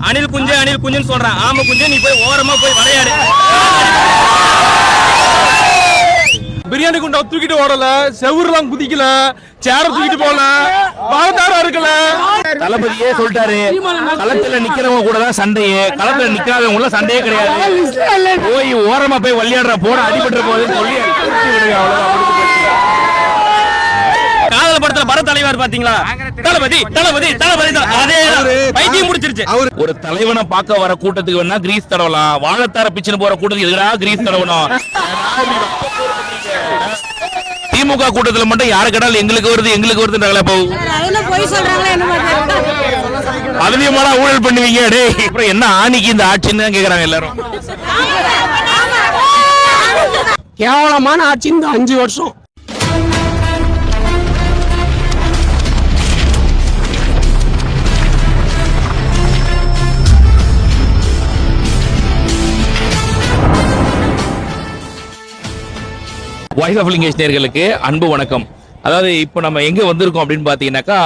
அணில் குஞ்சு அணில் குஞ்சுன்னு சொல்றான். ஆமா குஞ்சு நீ போய் ஓரமா போய் விளையாடு. பிரியாணி குண்டா தூக்கிட்டு ஓடல செவுருலாம் குதிக்கல சேர தூக்கிட்டு போகல பாகத்தாரா இருக்கல? தளபதியே சொல்லிட்டாரு களத்துல நிக்கிறவங்க கூட தான் சண்டையே களத்துல நிக்காதவங்க எல்லாம் சண்டையே கிடையாது. போய் ஓரமா போய் விளையாடுற போட அடிபட்டு போகுதுன்னு சொல்லி காதல் படத்துல பர தலைவர் பாத்தீங்களா? தளபதி தளபதி தளபதி தள- அதே பைத்தியம் முடிச்சிருச்சு. ஒரு தலைவனை பார்க்க வர கூட்டத்துக்கு வேணா கிரீஸ் தடவலாம். வாழைத்தார பிச்சுன்னு போற கூட்டத்துக்கு எதுடா கிரீஸ் தடவணும். திமுக கூட்டத்துல மட்டும் யாரு கேட்டாலும் எங்களுக்கு வருது எங்களுக்கு வருதுன்றாங்களே இப்போ அதுல போய் சொல்றாங்களா என்ன மாதிரி அதிகமான ஊழல் பண்ணுவீங்க டேய். அப்புறம் என்ன ஆணிக்கு இந்த ஆட்சின்னு கேக்குறாங்க எல்லாரும். கேவலமான ஆட்சி இந்த அஞ்சு வருஷம். வாய்ஸ் ஆஃப் லிங்கேஜ் நேர்களுக்கு அன்பு வணக்கம். அதாவது இப்போ நம்ம எங்க வந்திருக்கோம் அப்படின்னு பாத்தீங்கன்னாக்கா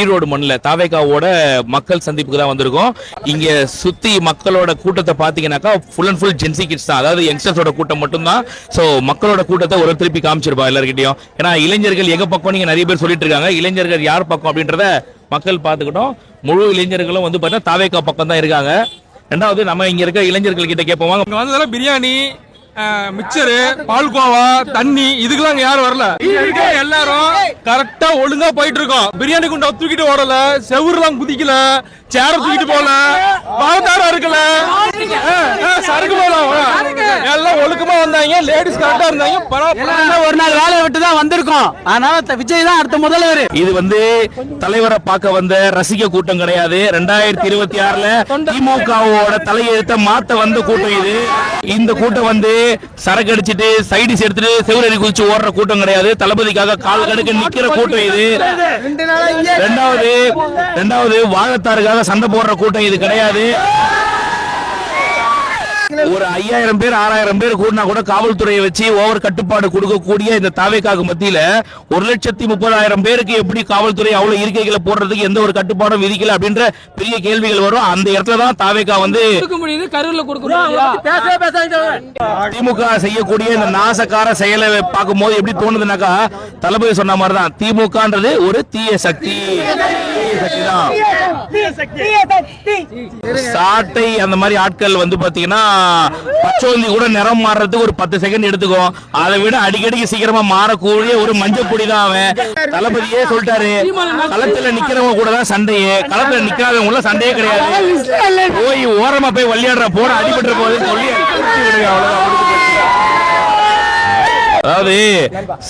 ஈரோடு மண்ணில் தாவேகாவோட மக்கள் சந்திப்புக்கு தான் வந்திருக்கோம். இங்க சுத்தி மக்களோட கூட்டத்தை பாத்தீங்கன்னாக்கா full and full Gen Z kids தான். அதாவது யங்ஸ்டர்ஸோட கூட்டம் மட்டும்தான். ஸோ மக்களோட கூட்டத்தை ஒரு திருப்பி காமிச்சிருப்பா எல்லாருக்கிட்டையும் ஏன்னா இளைஞர்கள் எங்க பக்கம் நீங்க நிறைய பேர் சொல்லிட்டு இருக்காங்க இளைஞர்கள் யார் பக்கம் அப்படின்றத மக்கள் பார்த்துக்கிட்டோம். முழு இளைஞர்களும் வந்து பார்த்தீங்கன்னா தாவேகா பக்கம் தான் இருக்காங்க. ரெண்டாவது நம்ம இங்க இருக்க இளைஞர்கள் கிட்ட கேட்போம் பிரியாணி மிக்சரு பால்கோவா தண்ணி இதுக்கெல்லாம் இங்க யாரும் வரல. எல்லாரும் கரெக்டா ஒழுங்கா போயிட்டு இருக்கோம் பிரியாணி குண்டா தூக்கிட்டு ஓடல செவுருலாம் குதிக்கல சேர தூக்கிட்டு போகல பாகத்தாரா இருக்கல. சரக்கு போகலாம் எல்லாம் ஒழுக்கமா வந்தாங்க லேடிஸ் கரெக்டா இருந்தாங்க. பரவாயில்ல ஒரு நாள் வேலையை விட்டு தான் வந்திருக்கோம். அதனால த- விஜய் தான் அடுத்த முதல்வர். இது வந்து தலைவரை பார்க்க வந்த ரசிக கூட்டம் கிடையாது. ரெண்டாயிரத்தி இருபத்தி ஆறுல திமுகவோட தலையெழுத்த மாத்த வந்த கூட்டம் இது. இந்த கூட்டம் வந்து சரக்கு அடிச்சிட்டு சைடிஸ் எடுத்துட்டு செவ்வரடி குதிச்சு ஓடுற கூட்டம் கிடையாது. தளபதிக்காக கால் கடுக்க நிக்கிற கூட்டம் இது. ரெண்டாவது ரெண்டாவது வாழத்தாருக்காக சண்டை போடுற கூட்டம் இது கிடையாது. ஒரு ஐயாயிரம் பேர் ஆறாயிரம் பேர் கூடினா கூட காவல்துறையை வச்சு ஓவர் கட்டுப்பாடு கொடுக்கக்கூடிய இந்த தாவேக்காக்கு மத்தியில ஒரு லட்சத்தி முப்பதாயிரம் பேருக்கு எப்படி காவல்துறை அவ்வளவு இருக்கைகளை போடுறதுக்கு எந்த ஒரு கட்டுப்பாடும் விதிக்கல அப்படின்ற பெரிய கேள்விகள் வரும். அந்த இடத்துல தான் தாவேக்கா வந்து திமுக செய்யக்கூடிய இந்த நாசக்கார செயலை பார்க்கும்போது எப்படி தோணுதுனாக்கா தளபதி சொன்ன மாதிரி தான் திமுகன்றது ஒரு தீய சக்தி. தீய சக்தி. தான் சாட்டை அந்த மாதிரி ஆட்கள் வந்து பாத்தீங்கன்னா பச்சோந்தி கூட நிறம் மாறுறதுக்கு ஒரு பத்து செகண்ட் எடுத்துக்கும் அதை விட அடிக்கடிக்கு சீக்கிரமா மாறக்கூடிய ஒரு மஞ்சள் பொடி தான் அவன். தளபதியே சொல்லிட்டாரு களத்துல நிக்கிறவங்க கூட தான் சண்டையே. களத்துல நிக்காதவங்க எல்லாம் சண்டையே கிடையாது. போய் ஓரமா போய் விளையாடுற போட அடிபட்டு போகுதுன்னு சொல்லி அவ்வளவுதான். அதாவது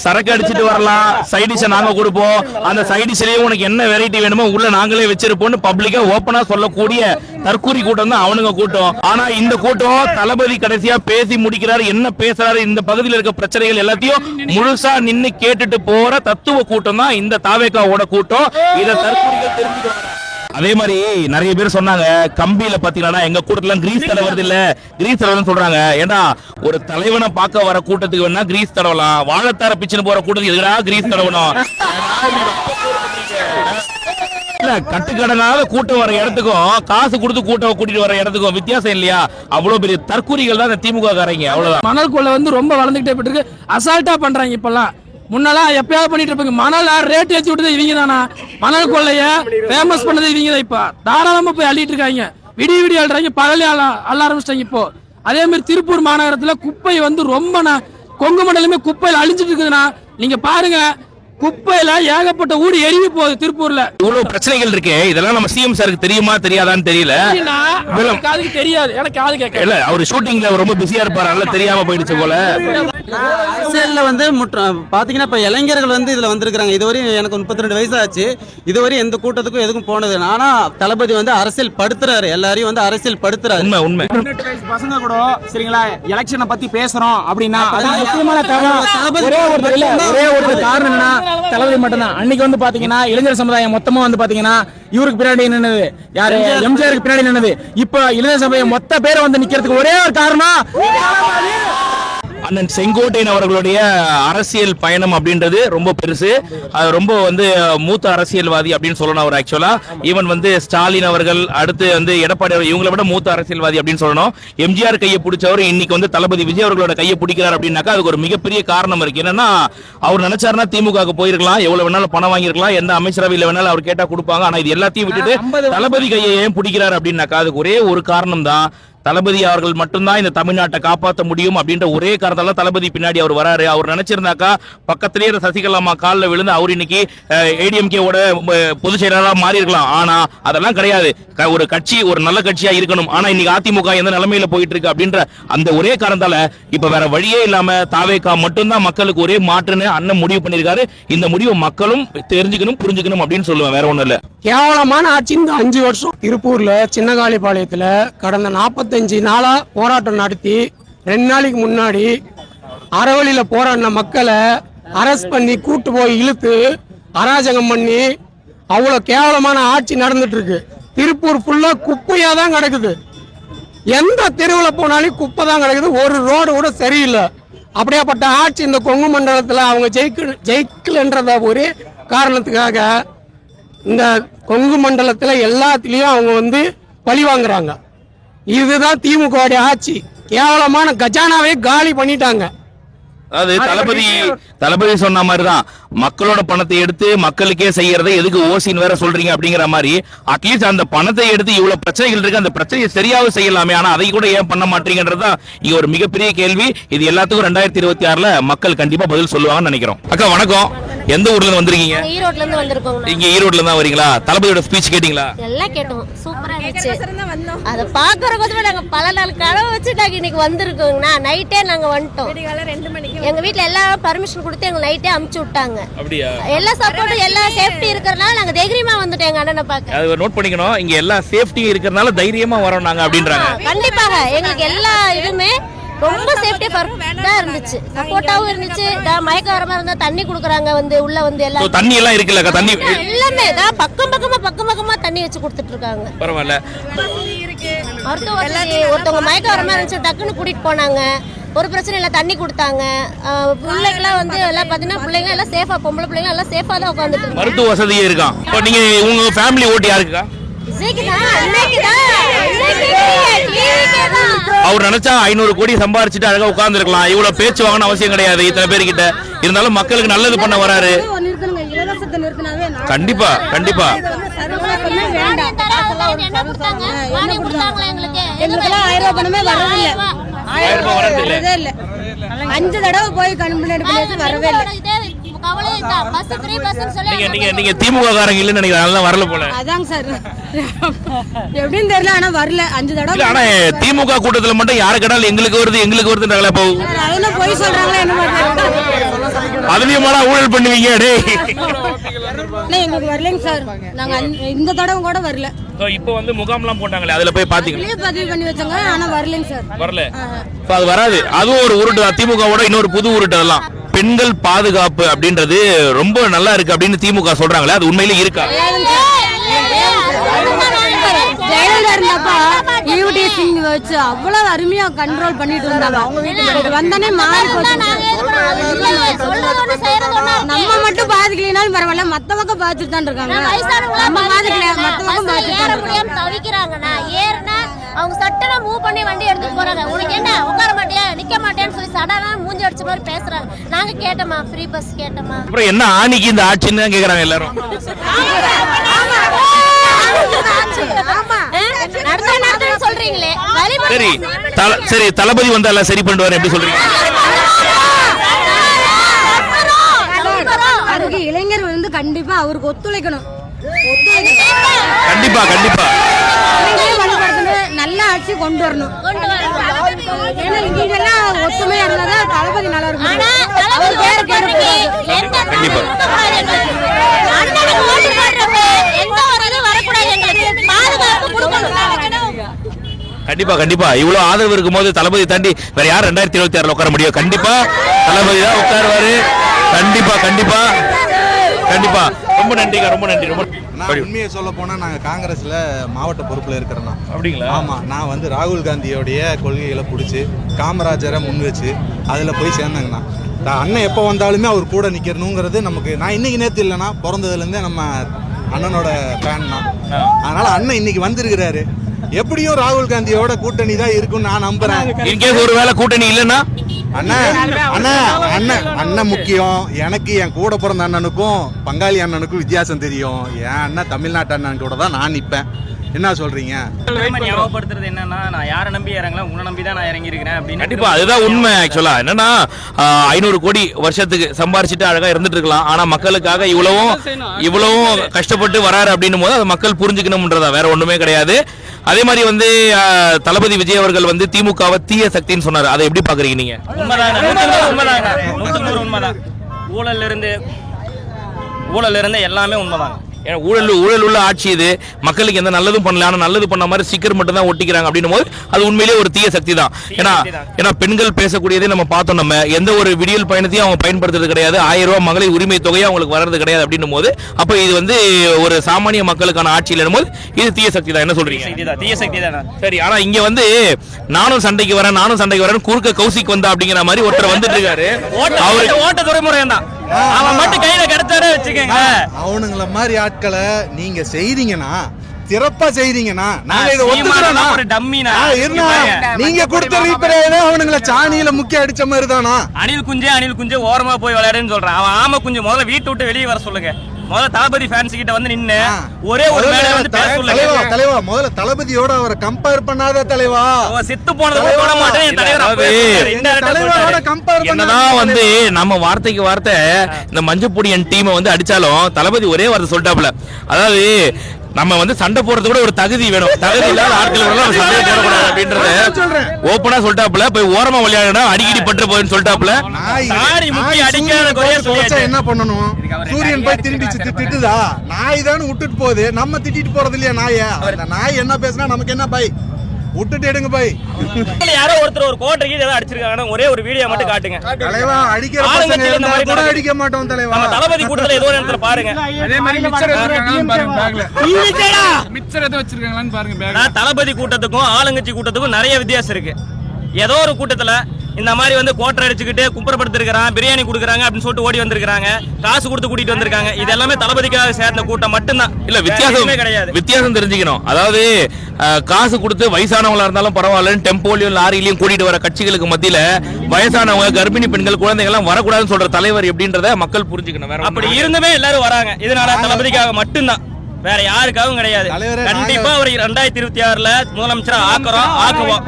சரக்கு அடிச்சிட்டு வரலாம். சைடிஷ நாங்க கொடுப்போம். அந்த சைடிஷ்லயே உனக்கு என்ன வெரைட்டி வேணுமோ உள்ள நாங்களே வச்சிருப்போம்னு பப்ளிக்கா ஓப்பனா சொல்லக்கூடிய தற்கூரி கூட்டம் தான் அவனுங்க கூட்டம். ஆனா இந்த கூட்டம் தளபதி கடைசியா பேசி முடிக்கிறாரு என்ன பேசுறாரு இந்த பகுதியில் இருக்க பிரச்சனைகள் எல்லாத்தையும் முழுசா நின்னு கேட்டுட்டு போற தத்துவ கூட்டம் தான் இந்த தாவேக்காவோட கூட்டம். இதை தற்கூரிகள் தெரிஞ்சுக்கணும் அதே மாதிரி நிறைய பேர் சொன்னாங்க கம்பியில பாத்தீங்கன்னா எங்க கூட்டத்துல கிரீஸ் தடவை இல்ல. கிரீஸ் தடவை சொல்றாங்க. ஏன்னா ஒரு தலைவனை பார்க்க வர கூட்டத்துக்கு வேணா கிரீஸ் தடவலாம் வாழத்தார பிச்சுன்னு போற கூட்டத்துக்கு எதுடா கிரீஸ் தடவணும் இல்ல கட்டுக்கடனால கூட்டம் வர இடத்துக்கும் காசு கொடுத்து கூட்டம் கூட்டிட்டு வர இடத்துக்கும் வித்தியாசம் இல்லையா? அவ்வளவு பெரிய தற்கூரிகள் தான் இந்த திமுக காரங்க அவ்வளவுதான். மணல் கொள்ள வந்து ரொம்ப வளர்ந்துகிட்டே போயிட்டு இருக்கு அசால்ட்டா பண்றாங்க இப்பெல்லாம். முன்னெல்லாம் எப்பயாவது பண்ணிட்டு இருப்பாங்க. மணல் ரேட் ஏற்றி விட்டது இவங்க தானா மணல் கொள்ளைய ஃபேமஸ் பண்ணது இவங்க தான் இப்போ. தாராளமா போய் அள்ளிட்டு இருக்காங்க. விடிய விடிய அள்ளுறாங்க. பகலே அள்ள அள்ள ஆரம்பிச்சிட்டாங்க இப்போ. அதே மாதிரி திருப்பூர் மாநகரத்துல குப்பை வந்து ரொம்ப கொங்கு மண்டலமே குப்பையில் அழிஞ்சிட்டு இருக்குதுன்னா நீங்க பாருங்க குப்பையில ஏகப்பட்ட ஊடு எரிவி போகுது திருப்பூர்ல. இவ்வளவு பிரச்சனைகள் இருக்கு. இதெல்லாம் நம்ம சிஎம் சாருக்கு தெரியுமா தெரியாதான்னு தெரியல. காதுக்கு தெரியாது. எனக்கு காது கேட்க இல்ல அவர் ஷூட்டிங்ல ரொம்ப பிஸியா இருப்பாரு. தெரியாம போயிடுச்சு போல. அரசியல்ல வந்து முற்ற- பாத்தீங்கன்னா இப்ப இளைஞர்கள் வந்து இதுல வந்திருக்காங்க இதுவரையும் எனக்கு முப்பத்தி ரெண்டு வயசு ஆச்சு இதுவரையும் எந்த கூட்டத்துக்கும் எதுக்கும் போனது. ஆனா தளபதி வந்து அரசியல் படுத்துறாரு. எல்லாரையும் வந்து அரசியல் படுத்துறாரு. உண்மை உண்மை. பசங்க கூட சரிங்களா எலெக்ஷனை பத்தி பேசுறோம் அப்படின்னா அது முக்கியமான காரணம் தளபதி ஒரே ஒரு காரணம் தளபதி மட்டும்தான். அன்னைக்கு வந்து பாத்தீங்கன்னா இளைஞர் சமுதாயம் மொத்தமா வந்து பாத்தீங்கன்னா இவருக்கு பின்னாடி நின்னது. யாரு? எம்ஜிஆருக்கு பின்னாடி நின்னது. இப்ப இளைஞர் சமுதாயம் மொத்த பேரை வந்து நிக்கிறதுக்கு ஒரே ஒரு காரணம் அண்ணன் செங்கோட்டையன் அவர்களுடைய அரசியல் பயணம் அப்படின்றது ரொம்ப பெருசு. அது ரொம்ப வந்து மூத்த அரசியல்வாதி அப்படின்னு சொல்லணும் அவர் ஆக்சுவலா ஈவன் வந்து ஸ்டாலின் அவர்கள் அடுத்து வந்து எடப்பாடி அவர் இவங்களை விட மூத்த அரசியல்வாதி அப்படின்னு சொல்லணும். எம்ஜிஆர் கையை பிடிச்சவர் இன்னைக்கு வந்து தளபதி விஜய் அவர்களோட கையை பிடிக்கிறார் அப்படின்னாக்கா அதுக்கு ஒரு மிகப்பெரிய காரணம் இருக்கு. என்னன்னா அவர் நினைச்சாருன்னா திமுக போயிருக்கலாம். எவ்வளவு வேணாலும் பணம் வாங்கியிருக்கலாம். எந்த அமைச்சரவையில் வேணாலும் அவர் கேட்டா கொடுப்பாங்க. ஆனா இது எல்லாத்தையும் விட்டுட்டு தளபதி கையை ஏன் பிடிக்கிறார் அப்படின்னாக்கா அதுக்கு ஒரே ஒரு காரணம் தான் தளபதி அவர்கள் மட்டும்தான் இந்த தமிழ்நாட்டை காப்பாற்ற முடியும் அப்படின்ற ஒரே காரணத்தால தளபதி பின்னாடி அவர் வராரு. அவர் நினைச்சிருந்தாக்கா பக்கத்திலேயே சசிகலாமா சசிகலா அம்மா காலில் விழுந்து அவர் இன்னைக்கு ஏடிஎம்கேவோட பொதுச் செயலாளராக மாறி இருக்கலாம் ஆனா அதெல்லாம் கிடையாது. க- ஒரு கட்சி ஒரு நல்ல கட்சியா இருக்கணும். ஆனா இன்னைக்கு அதிமுக எந்த நிலைமையில போயிட்டு இருக்கு அப்படின்ற அந்த ஒரே காரணத்தால இப்ப வேற வழியே இல்லாம தாவேக்கா மட்டும்தான் மக்களுக்கு ஒரே மாற்றுன்னு அண்ணன் முடிவு பண்ணியிருக்காரு. இந்த முடிவை மக்களும் தெரிஞ்சுக்கணும் புரிஞ்சுக்கணும் அப்படின்னு சொல்லுவேன். வேற ஒண்ணும் இல்ல. கேவலமான ஆட்சி இந்த அஞ்சு வருஷம். திருப்பூர்ல சின்னகாளிபாளையத்துல கடந்த இருபத்தஞ்சி நாளாக போராட்டம் நடத்தி ரெண்டு நாளைக்கு முன்னாடி அறவழியில் போராடின மக்களை அரெஸ்ட் பண்ணி கூட்டு போய் இழுத்து அராஜகம் பண்ணி அவ்வளோ கேவலமான ஆட்சி நடந்துட்டுருக்கு திருப்பூர் ஃபுல்லாக குப்பையாக தான் கிடக்குது. எந்த தெருவில் போனாலும் குப்பை தான் கிடக்குது. ஒரு ரோடு கூட சரியில்லை. அப்படியாப்பட்ட ஆட்சி இந்த கொங்கு மண்டலத்தில் அவங்க ஜெயிக்க ஜெயிக்கலன்றத ஒரே காரணத்துக்காக இந்த கொங்கு மண்டலத்தில் எல்லாத்துலேயும் அவங்க வந்து பழி வாங்குறாங்க. இதுதான் திமுக ஆட்சி. கேவலமான கஜானாவே காலி பண்ணிட்டாங்க. அதாவது தளபதி தளபதி சொன்ன மாதிரிதான். மக்களோட பணத்தை எடுத்து மக்களுக்கே செய்யறதை எதுக்கு ஓசின்னு வேற சொல்றீங்க அப்படிங்கிற மாதிரி அட்லீஸ்ட் அந்த பணத்தை எடுத்து இவ்வளவு பிரச்சனைகள் இருக்கு அந்த பிரச்சனையை சரியாவது செய்யலாமே. ஆனா அதை கூட ஏன் பண்ண மாட்டீங்கன்றதுதான் இங்க ஒரு மிகப்பெரிய கேள்வி. இது எல்லாத்துக்கும் ரெண்டாயிரத்தி இருபத்தி ஆறுல மக்கள் கண்டிப்பா பதில் சொல்லுவாங்கன்னு நினைக்கிறோம். அக்கா வணக்கம். எந்த ஊர்ல இருந்து வந்திருக்கீங்க? நாங்க ஈரோட்ல இருந்து வந்திருக்கோங்க இங்க ஈரோட்ல தான் வரீங்களா? தளபதியோட ஸ்பீச் கேட்டீங்களா? எல்லாம் கேட்டோம். சூப்பரா இருந்துச்சு. அதை பாக்குறதுக்கு நாங்க பல நாள் கனவு வச்சு நாங்க இன்னைக்கு வந்திருக்கோங்கண்ணா. நைட்டே நாங்க வந்துட்டோம். எங்க வீட்ல எல்லாரும் பர்மிஷன் கொடுத்து எங்க நைட்டே அமுச்சு விட்டாங்க. அப்படியா? எல்லா சப்போர்ட்டும் எல்லா சேஃப்டி இருக்கறனால நாங்க தைரியமா வந்துட்டோம் எங்க அண்ணனை பார்க்க. அது நோட் பண்ணிக்கணும். இங்க எல்லா சேஃப்டியும் இருக்கிறதுனால தைரியமா வரோம் நாங்க அப்படின்றாங்க. கண்டிப்பாக. எங்களுக்கு எல்லா இதுமே ரொம்ப சேஃப்டி பர்ஃபெக்ட்டா இருந்துச்சு. சப்போர்ட்டாவும் இருந்துச்சு. இதா மயக்க வரமா இருந்தா தண்ணி குடுக்குறாங்க வந்து உள்ள வந்து எல்லாம் தண்ணி எல்லாம் இருக்குல்லக்கா தண்ணி எல்லாமே தான் பக்கம் பக்கமா பக்கம் பக்கமா தண்ணி வச்சு கொடுத்துட்டு இருக்காங்க. பரவாயில்ல. மருத்துவ ஒருத்தவங்க மயக்க வர மாதிரி இருந்துச்சு டக்குன்னு கூட்டிட்டு போனாங்க. ஒரு பிரச்சனை இல்லை தண்ணி கொடுத்தாங்க. பிள்ளைங்களாம் வந்து எல்லாம் பார்த்தீங்கன்னா பிள்ளைங்க எல்லாம் சேஃபா பொம்பளை பிள்ளைங்க எல்லாம் சேஃபா தான் உட்காந்துட்டு மருத்துவ வசதியே இருக்கான் இப்போ நீங்க உங்க ஃபேமிலி ஓட்டு யாருக்குக்கா? அவர் நினைச்சா ஐநூறு கோடி சம்பாரிச்சுட்டு அழகா உட்கார்ந்துருக்கலாம். இவ்வளவு பேச்சு வாங்கணும் அவசியம் கிடையாது இத்தனை பேர்கிட்ட. இருந்தாலும் மக்களுக்கு நல்லது பண்ண வராரு. கண்டிப்பா கண்டிப்பா? எங்களுக்கெல்லாம் ஆயிரம் ரூபாய் பணமே வரவே இல்ல ஆயிரம் ரூபாய் வரது இல்ல வரவே இல்ல. அஞ்சு தடவை போய் கம்ப்ளைண்ட் பண்ணியாச்சு வரவே இல்ல. நீங்க நீங்க நீங்க திமுக காரங்க இல்லன்னு நினைக்கிறேன். அதெல்லாம் வரல போல. அதாங்க சார் எப்படின்னு தெரியல ஆனா வரல. அஞ்சு இல்ல தடவை ஆனா திமுக கூட்டத்துல மட்டும் யாரு கேட்டாலும் எங்களுக்கு வருது எங்களுக்கு வருதுன்றாங்களே இப்போ அதெல்லாம் போய் சொல்றாங்களா என்ன அதுலயும் ஊழல் பண்ணுவீங்க டேய். எங்களுக்கு வரலைங்க சார். நாங்க அஞ்சு- இந்த தடவை கூட வரல. இப்போ வந்து முகாம்லாம் போட்டாங்களே அதுல போய் பாத்தீங்களா பதிவு பண்ணி வச்சாங்க ஆனா வரலைங்க சார். வரல. இப்ப அது வராது. அதுவும் ஒரு உருட்டு தான். திமுகவோட இன்னொரு புது உருட்டு அதெல்லாம். பெண்கள் பாதுகாப்பு அப்படின்றது ரொம்ப நல்லா இருக்கு அப்படின்னு திமுக சொல்றாங்களே அது உண்மையிலே இருக்கா? ஜெயலலிதா இருந்தப்ப ஈவிடி சிங் வச்சு அவ்வளவு அருமையா கண்ட்ரோல் பண்ணிட்டு இருந்தாங்க. வந்தானே மாறி போச்சு. நம்ம மட்டும் பாதிக்கலைனாலும் பரவாயில்ல. மத்த பக்கம் பாத்துட்டு தான் இருக்காங்க. நம்ம பாதிக்கல முடியாம தவிக்கிறாங்கண்ணா. ஏறுனா அவங்க சட்டனா மூவ் பண்ணி வண்டி எடுத்துட்டு போறாங்க. உனக்கு என்ன? உட்கார மாட்டியா? நிக்க மாட்டேன்னு சொல்லி சடனா மூஞ்சி அடிச்ச மாதிரி பேசுறாங்க. நாங்க கேட்டோமா? Free bus கேட்டோமா? அப்புறம் என்ன ஆணிக்கு இந்த ஆட்சின்னு தான் கேக்குறாங்க எல்லாரும். சொல்றீங்களே. சரி தல- சரி தளபதி வந்தா எல்லாம் சரி பண்ணுவாரு எப்படி சொல்றீங்க? அதுக்கு இளைஞர் வந்து கண்டிப்பா அவருக்கு ஒத்துழைக்கணும். ஒத்துழைக்கணும் கண்டிப்பா. கண்டிப்பா நல்ல ஆட்சி கொண்டு வரணும். எல்லாம் ஒத்துமையா இருந்தாதான் தளபதி நல்லா இருக்கும். கண்டிப்பா. கண்டிப்பா கண்டிப்பா. இவ்வளவு ஆதரவு இருக்கும்போது தளபதி தாண்டி வேற யார் ரெண்டாயிரத்தி இருபத்தி ஆறுல உட்கார முடியும்? கண்டிப்பா தளபதி தான் உட்காருவாரு. கண்டிப்பா கண்டிப்பா. கண்டிப்பா. ரொம்ப நன்றிக்கா ரொம்ப நன்றி ரொம்ப நான் உண்மையை சொல்ல போனா நாங்க காங்கிரஸ்ல மாவட்ட பொறுப்புல இருக்கிறோம் அப்படிங்களா? ஆமா நான் வந்து ராகுல் காந்தியோடைய கொள்கைகளை பிடிச்சி காமராஜரை முன் வச்சு அதுல போய் சேர்ந்தாங்கண்ணா. நான் அண்ணன் எப்போ வந்தாலுமே அவர் கூட நிக்கணுங்கிறது நமக்கு நான் இன்னைக்கு நேத்து இல்லைன்னா பிறந்ததுல இருந்தே நம்ம அண்ணனோட ஃபேன் தான் அதனால அண்ணன் இன்னைக்கு வந்திருக்கிறாரு. எப்படியும் ராகுல் காந்தியோட கூட்டணி தான் இருக்கும்னு நான் நம்புறேன். இன்கேஸ் ஒரு வேளை கூட்டணி இல்லைன்னா? அண்ணன் அண்ணன் அண்ணன் அண்ணன் முக்கியம். எனக்கு என் கூட பிறந்த அண்ணனுக்கும் பங்காளி அண்ணனுக்கும் வித்தியாசம் தெரியும். என் அண்ணன் தமிழ்நாட்டு அண்ணன் கூட தான் நான் நிற்பேன் என்ன சொல்றீங்க? ஞாபகப்படுத்துறது என்னன்னா நான் யாரை நம்பி இறங்கல உன்னை நம்பி தான் நான் இறங்கி இருக்கிறேன் அப்படின்னு கண்டிப்பா. அதுதான் உண்மை ஆக்சுவலா என்னன்னா ஐநூறு கோடி வருஷத்துக்கு சம்பாரிச்சுட்டு அழகா இருந்துட்டு இருக்கலாம். ஆனா மக்களுக்காக இவ்வளவும் இவ்வளவும் கஷ்டப்பட்டு வராரு அப்படின்னும் போது அதை மக்கள் புரிஞ்சுக்கணும்ன்றதா. வேற ஒண்ணுமே கிடையாது. அதே மாதிரி வந்து ஆஹ், தளபதி விஜய் அவர்கள் வந்து திமுகவை தீய சக்தின்னு சொன்னாரு. அதை எப்படி பாக்குறீங்க நீங்க? உண்மைதான். ஊழல்ல இருந்து ஊழல்ல இருந்து எல்லாமே உண்மைதாங்க. ஏன்னா ஊழல் ஊழல் உள்ள ஆட்சி இது. மக்களுக்கு எந்த நல்லதும் பண்ணல. ஆனா நல்லது பண்ண மாதிரி ஸ்டிக்கர் மட்டும் தான் ஒட்டிக்கிறாங்க அப்படின்னும் போது அது உண்மையிலேயே ஒரு தீய சக்தி தான். ஏன்னா ஏன்னா பெண்கள் பேசக்கூடியதே நம்ம பார்த்தோம். நம்ம எந்த ஒரு விடியல் பயணத்தையும் அவங்க பயன்படுத்துறது கிடையாது. ஆயிரம் ரூபாய் மகளிர் உரிமை தொகையும் அவங்களுக்கு வர்றது கிடையாது அப்படின்னும் போது அப்ப இது வந்து ஒரு சாமானிய மக்களுக்கான ஆட்சியில் போது இது தீய சக்தி தான். என்ன சொல்றீங்க? சக்தி தான். தீய சக்தி தானே? சரி ஆனா இங்க வந்து நானும் சண்டைக்கு வரேன் நானும் சண்டைக்கு வரேன் குறுக்க கௌசிக் வந்தா அப்படிங்கிற மாதிரி ஒருத்தர் வந்துட்டு இருக்காரு. ஓட்ட துறைமுறை தான் அவன் மட்டும் கையில கிடைச்சாரே வச்சுக்கோங்க அவனுங்கள மாதிரி ஆட்களை நீங்க செய்றீங்கன்னா சிறப்பா செய்றீங்கன்னா நாங்க இதை இங்க பாருங்க. நீங்க கொடுத்த ரீப்பரே அவனுங்கள சாணியில முக்கிய அடிச்ச மாதிரி தானா? அணில் குஞ்சே அணில் குஞ்சே ஓரமா போய் விளையாடுன்னு சொல்றான். அவன் ஆமை குஞ்சு முதல்ல வீட்டை விட்டு வெளியே வர சொல்லுங்க. முதல்ல தளபதி ஃபேன்ஸ் கிட்ட வந்து நின்னு ஒரே ஒரு முதல்ல மேடை வந்து பேச தலைவா தலைவா. முதல்ல தளபதியோட அவரை கம்பேர் பண்ணாத தலைவா. அவன் செத்து போனதை கூட தொட மாட்டேன். என் தலைவர் தலைவரோட. கம்பேர் என்னதான் வந்து நம்ம வார்த்தைக்கு வார்த்தை இந்த மஞ்சப்பொடியன் டீமை வந்து அடிச்சாலும் தளபதி ஒரே வார்த்தை சொல்லிட்டாப்ல அதாவது நம்ம வந்து சண்டை போறது கூட ஒரு தகுதி வேணும். தகுதி இல்லாத ஆட்கள் நம்ம சண்டை போடக்கூடாது அப்படின்றத ஓப்பனா சொல்லிட்டாப்ல போய் ஓரமா விளையாடுனா அடிக்கடி பற்று போயின்னு சொல்லிட்டாப்ல போட்டு என்ன பண்ணணும்? சூரியன் போய் திரும்பி சித்து திட்டுதா? நாய் தானே விட்டுட்டு போகுது. நம்ம திட்டிட்டு போறது இல்லையா நாய? அந்த நாய் என்ன பேசினா நமக்கு என்ன பை? விட்டுட்டு எடுங்க பை இதுல யாரோ ஒருத்தர் ஒரு கோட்டை ஏதோ அடிச்சிருக்காங்க ஒரே ஒரு வீடியோ மட்டும் காட்டுங்க. தலைவா அடிக்கிற பசங்க இருந்தா மாதிரி கூட. அடிக்க மாட்டோம் தலைவா. நம்ம தளபதி கூட்டத்துல ஏதோ ஒரு இடத்துல பாருங்க. அதே மாதிரி மிச்சர் வச்சிருக்காங்களான்னு பாருங்க பேக்ல மிச்சர் எதுவும் வச்சிருக்காங்களான்னு பாருங்க பேக் நான் தளபதி கூட்டத்துக்கும் ஆளுங்கட்சி கூட்டத்துக்கும் நிறைய வித்தியாசம் இருக்கு. ஏதோ ஒரு கூட்டத்துல இந்த மாதிரி வந்து கோட்டை அடிச்சுக்கிட்டு குப்புறப்படுத்திருக்கிறான் பிரியாணி கொடுக்குறாங்க அப்படின்னு சொல்லிட்டு ஓடி வந்திருக்காங்க காசு கொடுத்து கூட்டிட்டு வந்திருக்காங்க. இது எல்லாமே தளபதிக்காக சேர்ந்த கூட்டம் மட்டும்தான். இல்ல வித்தியாசம் கிடையாது. வித்தியாசம் தெரிஞ்சுக்கணும். அதாவது காசு கொடுத்து வயசானவங்களா இருந்தாலும் பரவாயில்லன்னு டெம்போலையும் லாரிலையும் கூட்டிட்டு வர கட்சிகளுக்கு மத்தியில வயசானவங்க கர்ப்பிணி பெண்கள் குழந்தைகள் எல்லாம் வரக்கூடாதுன்னு சொல்ற தலைவர் எப்படின்றத மக்கள் புரிஞ்சுக்கணும். அப்படி இருந்துமே எல்லாரும் வராங்க. இதனால தளபதிக்காக மட்டும்தான். வேற யாருக்காகவும் கிடையாது. கண்டிப்பா அவர் ரெண்டாயிரத்தி இருபத்தி ஆறுல முதலமைச்சரா ஆக்குறோம் ஆக்குவோம்.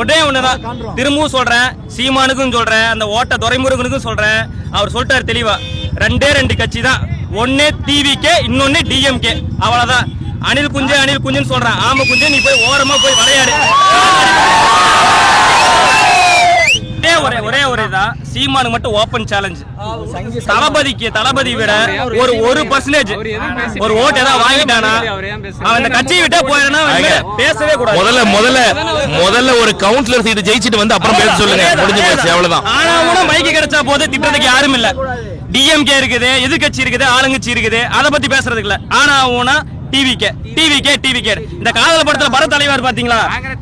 ஒரே ஒண்ணுதான். திரும்பவும் சொல்றேன் சீமானுக்கும் சொல்றேன் அந்த ஓட்ட துரைமுருகனுக்கும் சொல்றேன். அவர் சொல்லிட்டாரு தெளிவா. ரெண்டே ரெண்டு கட்சி தான். ஒன்னு டிவிகே இன்னொன்னு டிஎம்கே அவ்வளவுதான். அனில் குஞ்சு அனில் குஞ்சுன்னு சொல்றேன். ஆமா குஞ்சு நீ போய் ஓரமா போய் விளையாடு ஒரே ஒரே ஒரே ஒரு இதான் சீமானு மட்டும் ஓபன் சேலஞ்ச் தளபதிக்கு தளபதி விட ஒரு ஒரு பர்சன்டேஜ் ஒரு ஓட்டு ஏதாவது வாங்கிட்டானா? அவன் இந்த கட்சியை விட்டா போயிடனா பேசவே கூடாது. முதல்ல முதல்ல முதல்ல ஒரு கவுன்சிலர் சீட்டு ஜெயிச்சிட்டு வந்து அப்புறம் பேச சொல்லுங்க. முடிஞ்சு போச்சு அவ்வளவுதான். ஆனா கூட மைக்கு கிடைச்சா போது திட்டத்துக்கு யாரும் இல்ல. டிஎம்கே இருக்குது எதிர்கட்சி இருக்குது ஆளுங்கட்சி இருக்குது. அதை பத்தி பேசுறதுக்கு இல்ல. ஆனா ஊனா டிவிகே டிவிகே டிவிகே இந்த காதல படத்துல பர தலைவர் பாத்தீங்களா?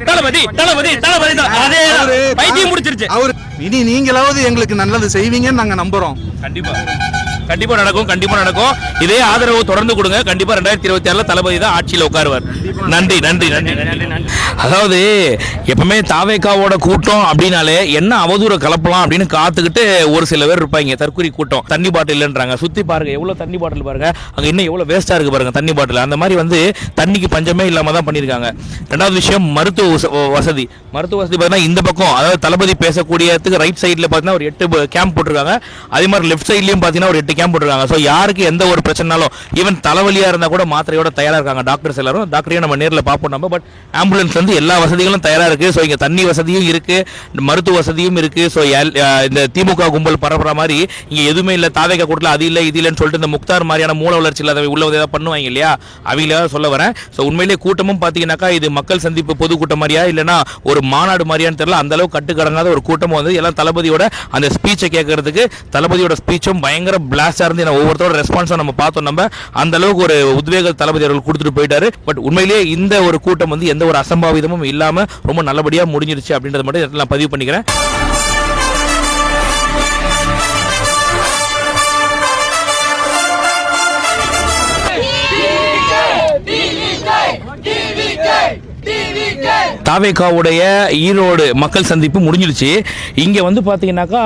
தளபதி தளபதி தளபதி. அதே பைத்தியம் முடிச்சிருச்சு. அவர் இனி நீங்களாவது எங்களுக்கு நல்லது செய்வீங்கன்னு நாங்க நம்புறோம். கண்டிப்பா. கண்டிப்பா நடக்கும் கண்டிப்பா நடக்கும். இதே ஆதரவு தொடர்ந்து கொடுங்க. கண்டிப்பா ரெண்டாயிரத்தி இருபத்தி ஆறுல தளபதி தான் ஆட்சியில் உட்காருவார். நன்றி நன்றி நன்றி. அதாவது எப்பவுமே தாவேக்காவோட கூட்டம் அப்படின்னாலே என்ன அவதூற கலப்பலாம் அப்படின்னு காத்துக்கிட்டு ஒரு சில பேர் இருப்பாங்க. தற்கொலை கூட்டம். தண்ணி பாட்டில் இல்லைன்றாங்க. சுத்தி பாருங்க எவ்வளவு தண்ணி பாட்டில் பாருங்க. அங்க இன்னும் எவ்வளவு வேஸ்டா இருக்கு பாருங்க தண்ணி பாட்டில். அந்த மாதிரி வந்து தண்ணிக்கு பஞ்சமே இல்லாம தான் பண்ணியிருக்காங்க. ரெண்டாவது விஷயம் மருத்துவ வச- வசதி. மருத்துவ வசதி பார்த்தீங்கன்னா இந்த பக்கம் அதாவது தளபதி பேசக்கூடியதுக்கு ரைட் சைடில் பார்த்தீங்கன்னா ஒரு எட்டு கேம்ப் போட்டிருக்காங்க. அதே மாதிரி லெஃப்ட் சைட்லயும் பார்த்தீங்கன்னா ஒரு எட்டு கேம்ப் போட்டுருக்காங்க. ஸோ யாருக்கு எந்த ஒரு பிரச்சனாலும் ஈவன் தலைவலியாக இருந்தால் கூட மாத்திரையோட தயாராக இருக்காங்க டாக்டர்ஸ் எல்லாரும். டாக்டரையும் நம்ம நேரில் பார்ப்போம். நம்ம பட் ஆம்புலன்ஸ் வந்து எல்லா வசதிகளும் தயாராக இருக்குது ஸோ இங்கே தண்ணி வசதியும் இருக்கு. மருத்துவ வசதியும் இருக்கு. ஸோ இந்த திமுக கும்பல் பரப்புற மாதிரி இங்கே எதுவுமே இல்லை. தாவேக கூட்டல அது இல்லை இது இல்லைன்னு சொல்லிட்டு இந்த முக்தார் மாதிரியான மூல வளர்ச்சி இல்லாத உள்ள ஏதாவது பண்ணுவாங்க இல்லையா? அவங்கள சொல்ல வரேன். ஸோ உண்மையிலேயே கூட்டமும் பார்த்தீங்கன்னாக்கா இது மக்கள் சந்திப்பு பொதுக்கூட்டம் மாதிரியா இல்லைன்னா ஒரு மாநாடு மாதிரியான்னு தெரியல. அந்த அளவுக்கு கட்டுக்கடங்காத ஒரு கூட்டமும் வந்து எல்லாம் தளபதியோட அந்த ஸ்பீச்சை கேட்கறதுக்கு தளபதியோட ஸ்பீச்சும் பயங்கர பிளாக் லாஸ்டா இருந்து என்ன ஒவ்வொருத்தரோட ரெஸ்பான்ஸும் நம்ம பார்த்தோம். நம்ம அந்த அளவுக்கு ஒரு உத்வேக தளபதி அவர்கள் கொடுத்துட்டு போயிட்டாரு. பட் உண்மையிலேயே இந்த ஒரு கூட்டம் வந்து எந்த ஒரு அசம்பாவிதமும் இல்லாம ரொம்ப நல்லபடியா முடிஞ்சிருச்சு அப்படின்றத மட்டும் நான் பதிவு பண்ணிக்கிறேன். தாவேக்காவுடைய ஈரோடு மக்கள் சந்திப்பு முடிஞ்சிருச்சு இங்கே வந்து பார்த்தீங்கன்னாக்கா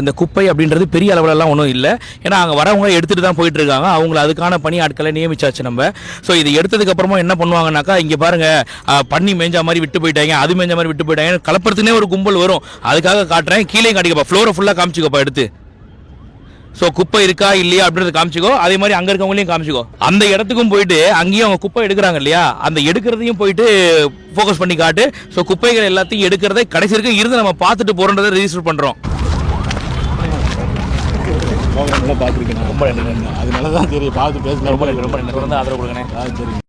இந்த குப்பை அப்படின்றது பெரிய அளவிலலாம் ஒன்றும் இல்லை. ஏன்னா அங்கே வரவங்க எடுத்துகிட்டு தான் போயிட்டு இருக்காங்க அவங்கள அதுக்கான பணி ஆட்களை நியமிச்சாச்சு நம்ம. ஸோ இது எடுத்ததுக்கப்புறமா என்ன பண்ணுவாங்கனாக்கா இங்கே பாருங்க பண்ணி பன்னி மேஞ்ச மாதிரி விட்டு போயிட்டாங்க அது மேஞ்ச மாதிரி விட்டு போயிட்டாங்க கலப்பறதுக்குனே ஒரு கும்பல் வரும். அதுக்காக காட்டுறேன். கீழே காட்டிக்கப்பா ஃப்ளோரை ஃபுல்லாக காமிச்சிக்கப்பா எடுத்து. ஸோ குப்பை இருக்கா இல்லையா அப்படின்றத காமிச்சிக்கோ. அதே மாதிரி அங்கே இருக்கவங்களையும் காமிச்சிக்கோ. அந்த இடத்துக்கும் போயிட்டு அங்கேயும் அவங்க குப்பை எடுக்கிறாங்க இல்லையா? அந்த எடுக்கிறதையும் போயிட்டு ஃபோக்கஸ் பண்ணி காட்டு. ஸோ குப்பைகள் எல்லாத்தையும் எடுக்கிறதே கடைசி வரைக்கும் இருந்து நம்ம பார்த்துட்டு போறோன்றதை நல்லா பார்த்துருக்கேன் ரொம்ப நன்றி அதனால தான் சரி பார்த்து பேசலாம் ரொம்ப ரொம்ப ஆதரவு கொடுக்கணும் சரி.